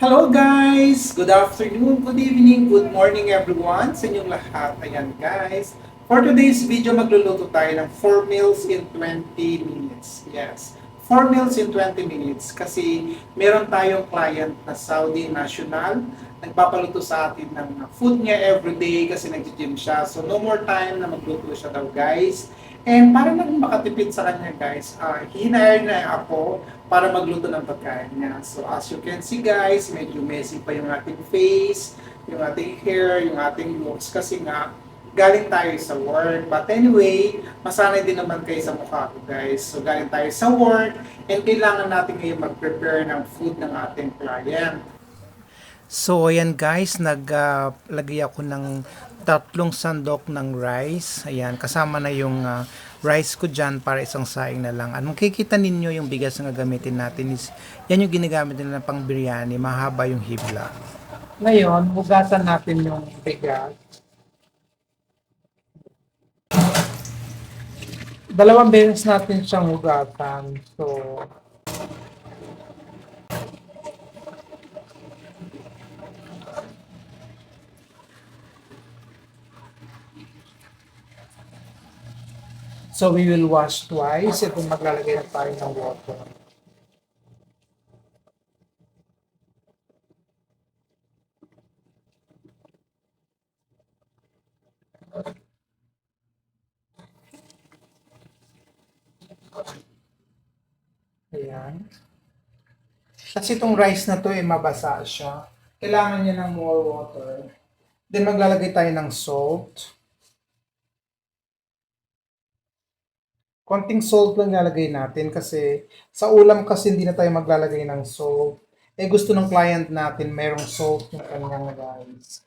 Hello guys! Good afternoon, good evening, good morning everyone sa inyong lahat. Ayan guys. For today's video, magluluto tayo ng 4 meals in 20 minutes. Yes. 4 meals in 20 minutes kasi meron tayong client na Saudi national nagpapaluto sa atin ng food niya everyday kasi nag-gym siya. So no more time na magluto siya daw guys. And para lang makatipid sa kanya guys, uh, hinire na ako para magluto ng pagkain niya. So as you can see guys, medyo messy pa yung ating face, yung ating hair, yung ating looks kasi nga galing tayo sa work. But anyway, masanay din naman kayo sa mukha ko guys. So galing tayo sa work and kailangan natin ngayon mag-prepare ng food ng ating client. So ayan guys, naglagay ako ng tatlong sandok ng rice. Ayan, kasama na yung ah, rice ko dyan para isang saing na lang. Anong kikita ninyo yung bigas na gagamitin natin is, yan yung ginagamit nila pang biryani, mahaba yung hibla. Ngayon, hugasan natin yung bigas. Dalawang beses natin siyang hugasan. So, So we will wash twice. Ito maglalagay na tayo ng water. Ayan. Kasi itong rice na to eh mabasa siya. Kailangan niya ng more water. Then maglalagay tayo ng salt. Konting salt lang lalagay natin kasi sa ulam kasi hindi na tayo maglalagay ng salt. Eh gusto ng client natin mayroong salt yung kanyang guys.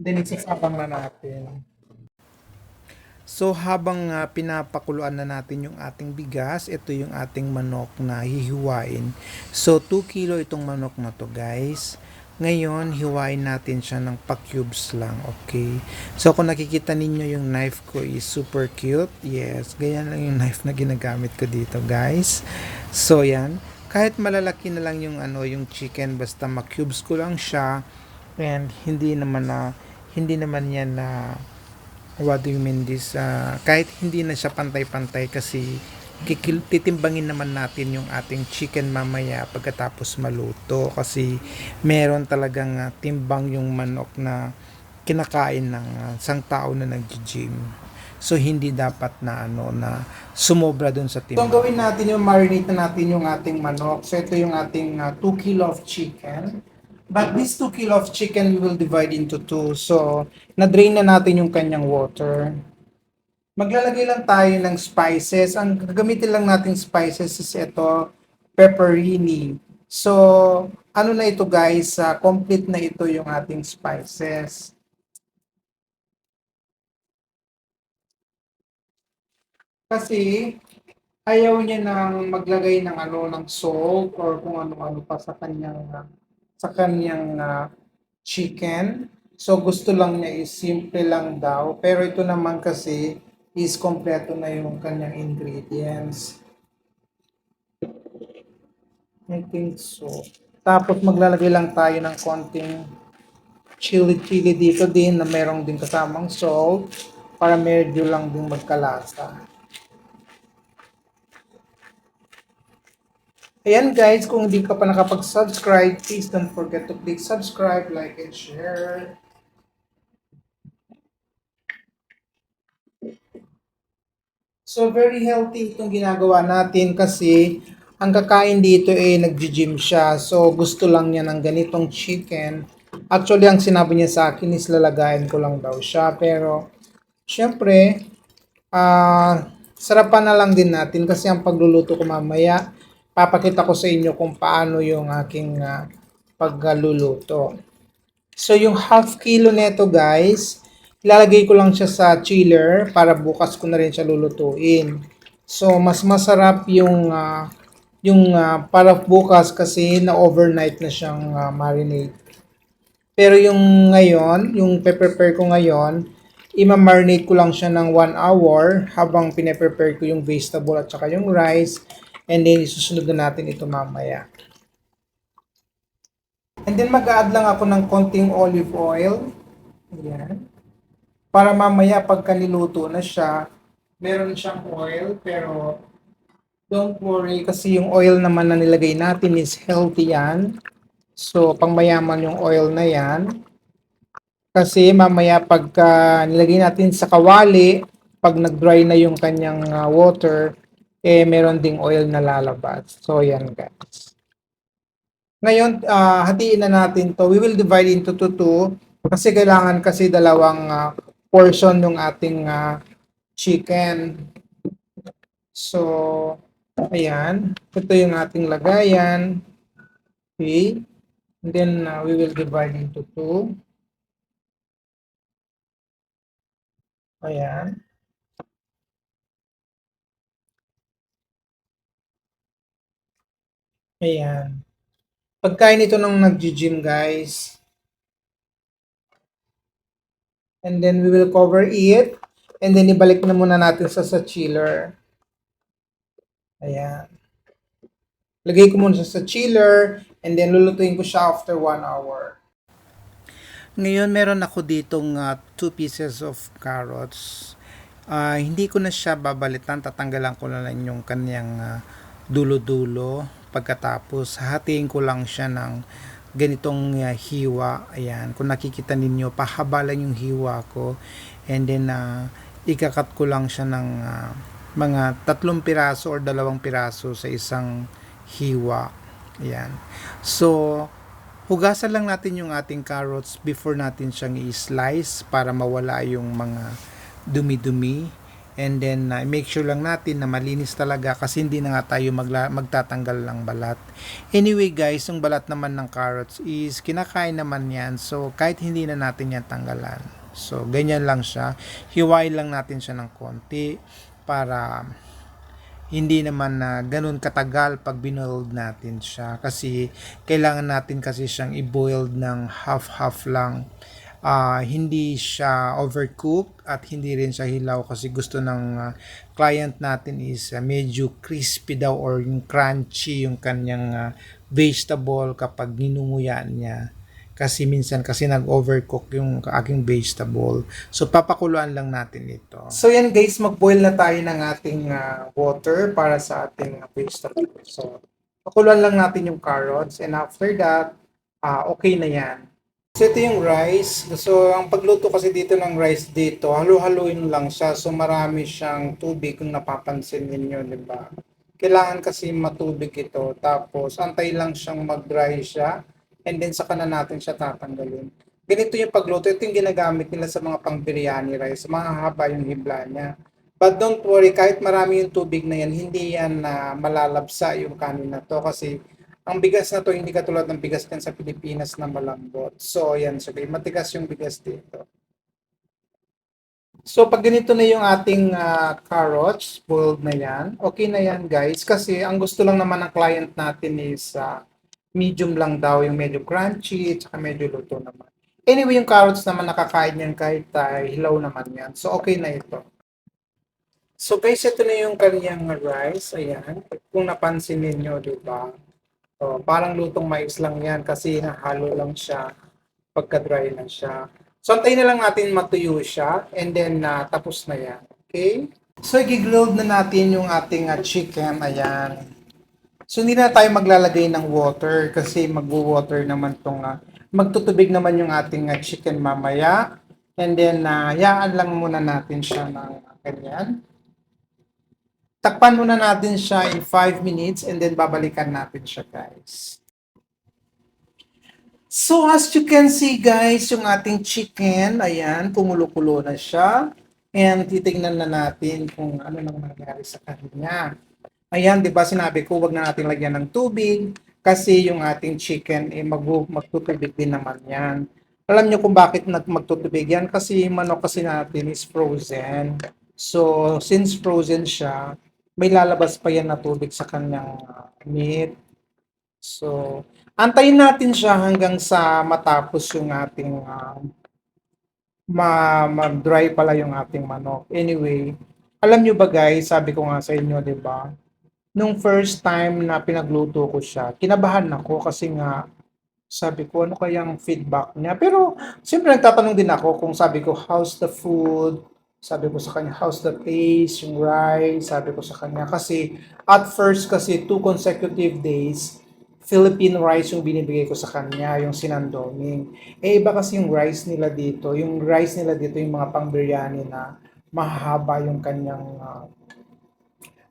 Then isasabang na natin. So habang ah, pinapakuluan na natin yung ating bigas, ito yung ating manok na hihiwain. So 2 kilo itong manok na to guys. Ngayon, hiwain natin siya ng pa-cubes lang, okay? So kung nakikita ninyo yung knife ko is super cute. Yes, ganyan lang yung knife na ginagamit ko dito guys. So yan, kahit malalaki na lang yung ano yung chicken basta ma-cubes ko lang siya and hindi naman na hindi naman yan na what do you mean this ah, kahit hindi na siya pantay-pantay kasi kikil, titimbangin naman natin yung ating chicken mamaya pagkatapos maluto kasi meron talagang ah, timbang yung manok na kinakain ng ah, isang tao na nag-gym. So hindi dapat na ano na sumobra dun sa So, timbang. ang gawin natin yung marinate na natin yung ating manok. So, ito yung ating 2 kilo of chicken. But this 2 kilo of chicken we will divide into two. So, na-drain na natin yung kanyang water. Maglalagay lang tayo ng spices. Ang gagamitin lang nating spices is ito, pepperini. So, ano na ito guys, ah, complete na ito yung ating spices. Kasi ayaw niya nang maglagay ng ano ng salt or kung ano-ano pa sa kanyang ah, sa kanyang ah, chicken. So gusto lang niya is simple lang daw. Pero ito naman kasi is kompleto na yung kanyang ingredients. I think so. Tapos maglalagay lang tayo ng konting chili-chili dito din na merong din kasamang salt para medyo lang din magkalasa. Ayan guys, kung hindi ka pa nakapag-subscribe, please don't forget to click subscribe, like, and share. So very healthy itong ginagawa natin kasi ang kakain dito ay nag-gym siya. So gusto lang niya ng ganitong chicken. Actually, ang sinabi niya sa akin is lalagayin ko lang daw siya. Pero syempre, ah sarapan na lang din natin kasi ang pagluluto ko mamaya, papakita ko sa inyo kung paano yung aking ah, pagluluto. So yung half kilo nito guys, ilalagay ko lang siya sa chiller para bukas ko na rin siya lulutuin. So mas masarap yung ah, yung ah, para bukas kasi na overnight na siyang ah, marinate. Pero yung ngayon, yung pe-prepare ko ngayon, ima-marinate ko lang siya ng 1 hour habang pine-prepare ko yung vegetable at saka yung rice and then isusunod na natin ito mamaya. And then mag-add lang ako ng konting olive oil. Ayan. Para mamaya pagka niluto na siya, meron siyang oil pero don't worry kasi yung oil naman na nilagay natin is healthy yan. So, pangmayaman yung oil na yan. Kasi mamaya pagka nilagay natin sa kawali, pag nag-dry na yung kanyang ah, water, eh meron ding oil na lalabas. So, yan guys. Ngayon, ah, hatiin na natin to. We will divide into two, two kasi kailangan kasi dalawang ah, portion ng ating ah, chicken. So, ayan. Ito yung ating lagayan. Okay. And then, ah, we will divide into two. Ayan. Ayan. Pagkain ito ng nag-gym guys. And then we will cover it. And then ibalik na muna natin sa sa chiller. Ayan. Lagay ko muna sa chiller. And then lulutuin ko siya after 1 hour. Ngayon meron ako ditong 2 pieces of carrots. Ah, hindi ko na siya babalitan. Tatanggalan ko na lang yung kanyang ah, dulo-dulo. Pagkatapos, hatiin ko lang siya ng ganitong uh, hiwa. Ayan, kung nakikita ninyo, pahaba yung hiwa ko. And then, uh, ikakat ko lang siya ng uh, mga tatlong piraso or dalawang piraso sa isang hiwa. Ayan. So, hugasan lang natin yung ating carrots before natin siyang i-slice para mawala yung mga dumi-dumi. And then, uh, make sure lang natin na malinis talaga kasi hindi na nga tayo magla- magtatanggal ng balat. Anyway guys, yung balat naman ng carrots is kinakain naman yan. So, kahit hindi na natin yan tanggalan. So, ganyan lang siya. Hiwain lang natin siya ng konti para hindi naman na ganun katagal pag binoiled natin siya. Kasi kailangan natin kasi siyang i-boiled ng half-half lang ah, hindi siya overcook at hindi rin siya hilaw kasi gusto ng ah, client natin is ah, medyo crispy daw or yung crunchy yung kanyang ah, vegetable kapag ninunguyan niya kasi minsan kasi nag-overcook yung aking vegetable. So papakuluan lang natin ito. So yan guys, mag-boil na tayo ng ating ah, water para sa ating vegetable. So pakuluan lang natin yung carrots and after that, ah, okay na yan. So ito yung rice. So ang pagluto kasi dito ng rice dito, halo-haloin lang siya. So marami siyang tubig kung napapansin ninyo, di ba? Kailangan kasi matubig ito. Tapos antay lang siyang mag-dry siya. And then saka na natin siya tatanggalin. Ganito yung pagluto. Ito yung ginagamit nila sa mga pang biryani rice. Mahahaba yung hibla niya. But don't worry, kahit marami yung tubig na yan, hindi yan na malalabsa yung kanin na to kasi ang bigas na to hindi katulad ng bigas din sa Pilipinas na malambot. So, yan. So, matigas yung bigas dito. So, pag ganito na yung ating ah, carrots, boiled na yan, okay na yan guys. Kasi ang gusto lang naman ng client natin is ah, medium lang daw, yung medyo crunchy, at medyo luto naman. Anyway, yung carrots naman nakakain yan kahit ah, hilaw naman yan. So, okay na ito. So guys, ito na yung kanyang rice. Ayan. Kung napansin ninyo, di ba? So, parang lutong mais lang yan kasi halo lang siya pagka-dry na siya. So, antayin na lang natin matuyo siya and then na tapos na yan. Okay? So, i-grilled na natin yung ating ah, chicken. Ayan. So, hindi na tayo maglalagay ng water kasi magwo-water naman tong ah, magtutubig naman yung ating ah, chicken mamaya. And then, uh, yaan lang muna natin siya ng ganyan. Takpan muna natin siya in 5 minutes and then babalikan natin siya guys. So as you can see guys, yung ating chicken, ayan, kumulo-kulo na siya. And titingnan na natin kung ano nang nangyari sa kanya. Ayan, di ba sinabi ko, wag na natin lagyan ng tubig kasi yung ating chicken, eh, mag magtutubig din naman yan. Alam niyo kung bakit nag magtutubig yan? Kasi manok kasi natin is frozen. So, since frozen siya, may lalabas pa yan na tubig sa kanyang meat. So, antayin natin siya hanggang sa matapos yung ating uh, ma mag-dry pala yung ating manok. Anyway, alam nyo ba guys, sabi ko nga sa inyo, di ba? Nung first time na pinagluto ko siya, kinabahan ako kasi nga Sabi ko, ano kayang feedback niya? Pero, siyempre nagtatanong din ako kung sabi ko, how's the food? Sabi ko sa kanya, how's the taste, yung rice? Sabi ko sa kanya, kasi at first kasi two consecutive days, Philippine rice yung binibigay ko sa kanya, yung sinandoming. Eh, iba kasi yung rice nila dito. Yung rice nila dito, yung mga pang biryani na mahaba yung kanyang ah,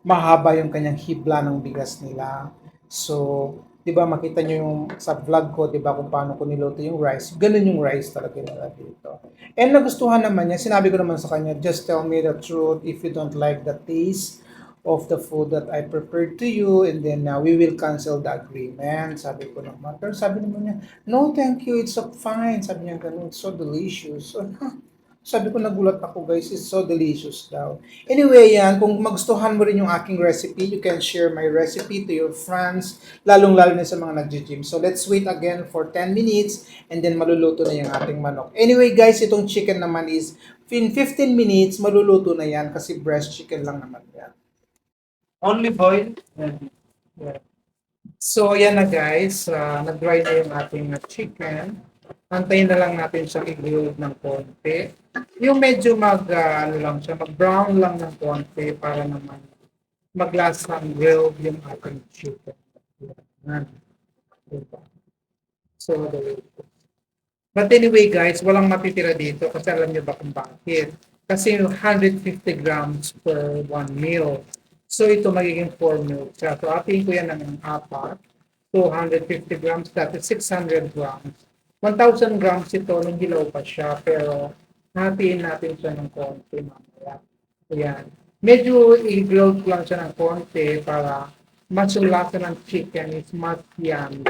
mahaba yung kanyang hibla ng bigas nila. So, 'di ba makita niyo yung sa vlog ko, 'di ba kung paano ko niluto yung rice. Ganun yung rice talaga nila dito. And nagustuhan naman niya. Sinabi ko naman sa kanya, just tell me the truth if you don't like the taste of the food that I prepared to you and then uh, we will cancel the agreement. Sabi ko naman. Pero sabi naman niya, no, thank you. It's so fine. Sabi niya ganun. It's so delicious. Sabi ko nagulat ako guys, it's so delicious daw. Anyway yan, kung magustuhan mo rin yung aking recipe, you can share my recipe to your friends, lalong-lalo na sa mga nagji-gym. So let's wait again for 10 minutes and then maluluto na yung ating manok. Anyway guys, itong chicken naman is in 15 minutes, maluluto na yan kasi breast chicken lang naman yan. Only boil? Yeah. So, yan na guys. Uh, nag-dry na yung ating chicken. Antayin na lang natin siyang i-grill ng konti. Yung medyo mag, uh, lang siya, mag-brown lang ng konti para naman maglasang grilled yung ating chicken. Yan. Diba? So, the way. But anyway guys, walang matitira dito kasi alam niyo ba kung bakit? Kasi 150 grams per one meal. So ito magiging 4 meals siya. So atiin ko yan ng apat. 250 grams, that is 600 grams. 1,000 grams ito nung hilaw pa siya, pero hatiin natin siya ng konti mamaya. Ayan. Medyo ko lang siya ng konti para mas yung lasa ng chicken is mas yummy.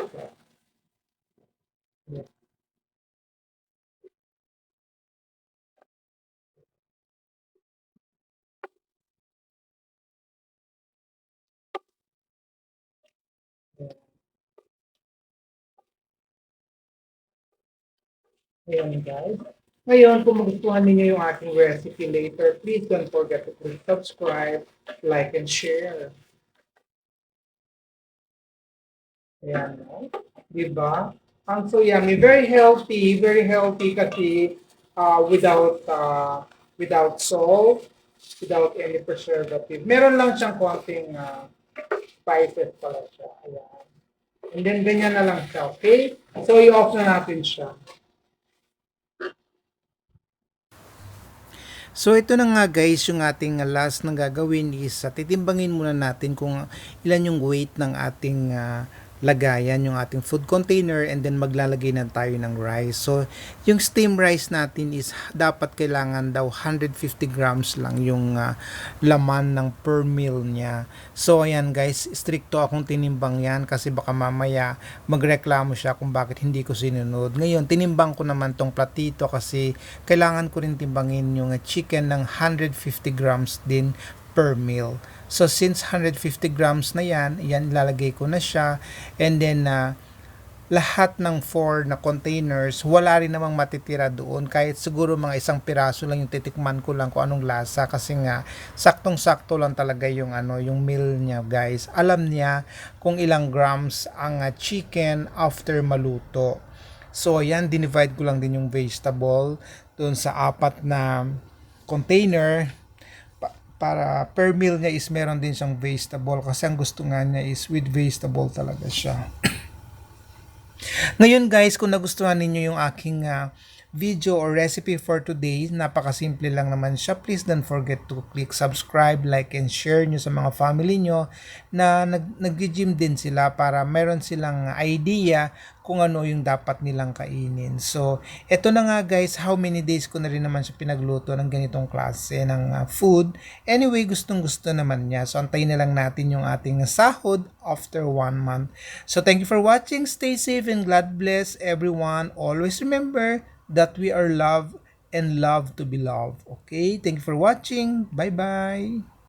Ayan guys. Ngayon, kung magustuhan ninyo yung aking recipe later, please don't forget to click subscribe, like, and share. Ayan, no? Diba? Ang so yummy. Very healthy. Very healthy kasi uh, without uh, without salt, without any preservative. Meron lang siyang konting uh, spices pala siya. Ayan. And then, ganyan na lang siya. Okay? So, i-off na natin siya. So ito na nga guys, yung ating last na gagawin is uh, titimbangin muna natin kung ilan yung weight ng ating uh, lagayan, yung ating food container and then maglalagay na tayo ng rice. So yung steam rice natin is dapat kailangan daw 150 grams lang yung uh, laman ng per meal niya. So ayan guys, stricto akong tinimbang yan kasi baka mamaya magreklamo siya kung bakit hindi ko sinunod. Ngayon, tinimbang ko naman tong platito kasi kailangan ko rin timbangin yung chicken ng 150 grams din per meal. So since 150 grams na yan, yan lalagay ko na siya and then uh, lahat ng four na containers, wala rin namang matitira doon. Kahit siguro mga isang piraso lang yung titikman ko lang kung anong lasa kasi nga saktong-sakto lang talaga yung ano, yung meal niya, guys. Alam niya kung ilang grams ang uh, chicken after maluto. So, yan, dinivide ko lang din yung vegetable doon sa apat na container para per meal niya is meron din siyang vegetable kasi ang gusto nga niya is with vegetable talaga siya. Ngayon guys, kung nagustuhan ninyo yung aking uh, video or recipe for today, napakasimple lang naman siya. Please don't forget to click subscribe, like, and share nyo sa mga family nyo na nag, nag-gym din sila para meron silang idea kung ano yung dapat nilang kainin. So, eto na nga guys, how many days ko na rin naman siya pinagluto ng ganitong klase ng uh, food. Anyway, gustong gusto naman niya. So, antayin na lang natin yung ating sahod after one month. So, thank you for watching. Stay safe and God bless everyone. Always remember, that we are loved and love to be loved. Okay? Thank you for watching. Bye-bye.